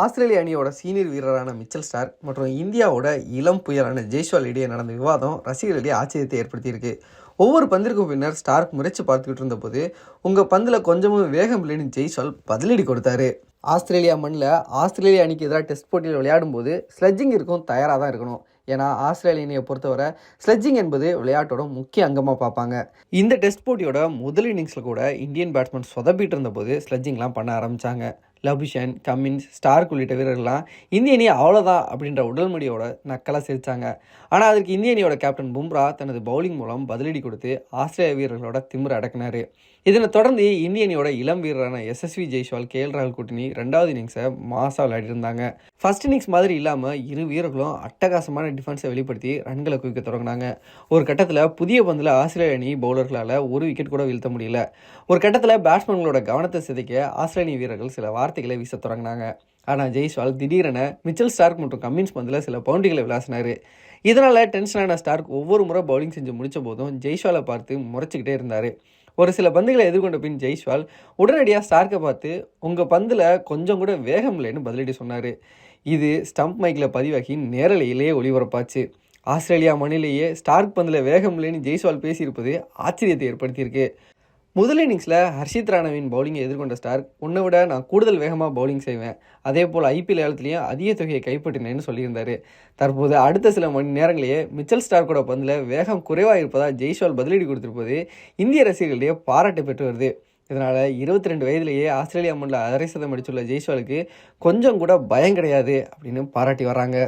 ஆஸ்திரேலிய அணியோட சீனியர் வீரரான Mitchell star மற்றும் இந்தியாவோட இளம் புயலான ஜெய்ஷ்வால் இடையே நடந்த விவாதம் ரசிகர்களிடையே ஆச்சரியத்தை ஏற்படுத்தியிருக்கு. ஒவ்வொரு பந்திற்கும் பின்னர் ஸ்டார்க் முறைச்சு பார்த்துக்கிட்டு இருந்தபோது உங்கள் பந்தில் கொஞ்சமும் வேகம் இல்லைன்னு ஜெய்ஸ்வால் பதிலடி கொடுத்தாரு. ஆஸ்திரேலியா மண்ணில் ஆஸ்திரேலியா அணிக்கு எதிராக டெஸ்ட் போட்டியில் விளையாடும்போது ஸ்லெட்ஜிங் இருக்கும் தயாராக தான் இருக்கணும். ஏன்னா ஆஸ்திரேலியனையை பொறுத்தவரை ஸ்லெட்ஜிங் என்பது விளையாட்டோட முக்கிய அங்கமாக பார்ப்பாங்க. இந்த டெஸ்ட் போட்டியோட முதல் இன்னிங்ஸில் கூட இந்தியன் பேட்ஸ்மேன் சொதப்பிட்டு இருந்தபோது ஸ்லெட்ஜிங்லாம் பண்ண ஆரம்பித்தாங்க லபுஷன் கமின்ஸ் ஸ்டார்க் உள்ளிட்ட வீரர்கள்லாம் இந்திய அணி அவ்வளோதான் அப்படின்ற உடல் மொழியோட நக்கலாக சிரித்தாங்க ஆனால் அதுக்கு இந்திய அணியோட கேப்டன் பும்ரா தனது பவுலிங் மூலம் பதிலடி கொடுத்து ஆஸ்திரேலிய வீரர்களோட திமிர அடக்கினார். இதனை தொடர்ந்து இந்திய அணியோட இளம் வீரரான எஸ்எஸ்வி ஜெய்ஸ்வால் கே எல் ராகுல் கூட்டணி ரெண்டாவது இன்னிங்ஸை மாசாக விளையாடி இருந்தாங்க ஃபர்ஸ்ட் இன்னிங்ஸ் மாதிரி இல்லாமல் இரு வீரர்களும் அட்டகாசமான டிஃபென்ஸை வெளிப்படுத்தி ரன்களை குவிக்க தொடங்கினாங்க. ஒரு கட்டத்தில் புதிய பந்தில் ஆஸ்திரேலிய அணி பவுலர்களால் ஒரு விக்கெட் கூட வீழ்த்த முடியல. ஒரு கட்டத்தில் பேட்ஸ்மேன்களோட கவனத்தை சிதைக்க ஆஸ்திரேலிய வீரர்கள் சில வார்த்தைகளை வீச தொடங்கினாங்க. ஆனால் ஜெய்ஸ்வால் திடீரென மிச்சல் ஸ்டார்க் மற்றும் கம்மின்ஸ் பந்தில் சில பவுண்டிகளை விளாசினார். இதனால் டென்ஷனான ஸ்டார்க் ஒவ்வொரு முறை பவுலிங் செஞ்சு முடித்த போதும் ஜெய்ஸ்வாலை பார்த்து முறைச்சிக்கிட்டே இருந்தார். ஒரு சில பந்துகளை எதிர்கொண்ட பின் ஜெய்ஸ்வால் உடனடியாக ஸ்டார்க்கை பார்த்து உங்கள் பந்தில் கொஞ்சம் கூட வேகம் இல்லைன்னு பதிலடி சொன்னார். இது ஸ்டம்ப் மைக்கில் பதிவாகி நேரலையிலேயே ஒளிபரப்பாச்சு. ஆஸ்திரேலியா மண்ணிலேயே ஸ்டார்க் பந்தில் வேகம் இல்லைன்னு ஜெய்ஸ்வால் பேசியிருப்பது ஆச்சரியத்தை ஏற்படுத்தியிருக்கு. முதல் இன்னிங்ஸில் ஹர்ஷித் ராணவின் பவுலிங்கை எதிர்கொண்ட ஸ்டார்க் உன்னை விட நான் கூடுதல் வேகமாக பவுலிங் செய்வேன். அதே போல் ஐபிஎல் ஏலத்துலேயும் அதிக தொகையை கைப்பற்றினேன்னு சொல்லியிருந்தார். தற்போது அடுத்த சில மணி நேரங்களிலேயே மிச்சல் ஸ்டார்க்கோட பந்தில் வேகம் குறைவாக இருப்பதாக ஜெய்ஸ்வால் பதிலடி கொடுத்திருப்பது இந்திய ரசிகர்களிடையே பாராட்டு பெற்று வருது. இதனால் இருபத்தி ரெண்டு வயதிலேயே ஆஸ்திரேலியா மண்ணில் அரை சதம் அடித்துள்ள ஜெய்ஸ்வாலுக்கு கொஞ்சம் கூட பயம் கிடையாது அப்படின்னு பாராட்டி வராங்க